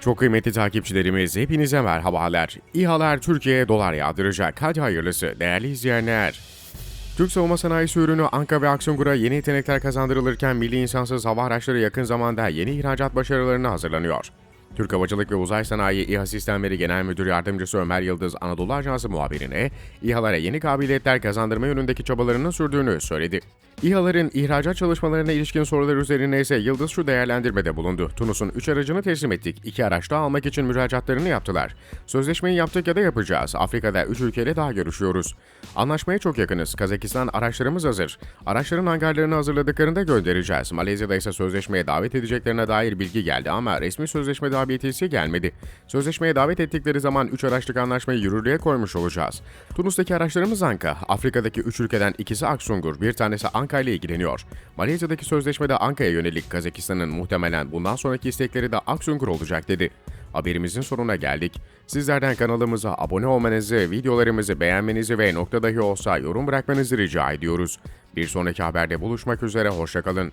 Çok kıymetli takipçilerimiz hepinize merhabalar. İHA'lar Türkiye'ye dolar yağdıracak. Hadi hayırlısı değerli izleyenler. Türk savunma sanayisi ürünü Anka ve Aksungur'a yeni yetenekler kazandırılırken milli insansız hava araçları yakın zamanda yeni ihracat başarılarına hazırlanıyor. Türk Havacılık ve Uzay Sanayi İHA Sistemleri Genel Müdür Yardımcısı Ömer Yıldız Anadolu Ajansı muhabirine İHA'lara yeni kabiliyetler kazandırma yönündeki çabalarının sürdüğünü söyledi. İHA'ların ihracat çalışmalarına ilişkin sorular üzerine ise Yıldız şu değerlendirmede bulundu. Tunus'un 3 aracını teslim ettik. 2 araç daha almak için müracaatlarını yaptılar. Sözleşmeyi yaptık ya da yapacağız. Afrika'da 3 ülkeyle daha görüşüyoruz. Anlaşmaya çok yakınız. Kazakistan araçlarımız hazır. Araçların hangarlarını hazırladıklarında göndereceğiz. Malezya'da ise sözleşmeye davet edeceklerine dair bilgi geldi ama resmi sözleşme davetiyesi gelmedi. Sözleşmeye davet ettikleri zaman 3 araçlık anlaşmayı yürürlüğe koymuş olacağız. Tunus'taki araçlarımız Anka. Afrika'daki 3 ülkeden ikisi Aksungur, bir tanesi Anka ile ilgileniyor. Malezya'daki sözleşmede Anka'ya yönelik Kazakistan'ın muhtemelen bundan sonraki istekleri de Aksungur olacak dedi. Haberimizin sonuna geldik. Sizlerden kanalımıza abone olmanızı, videolarımızı beğenmenizi ve nokta dahi olsa yorum bırakmanızı rica ediyoruz. Bir sonraki haberde buluşmak üzere, hoşçakalın.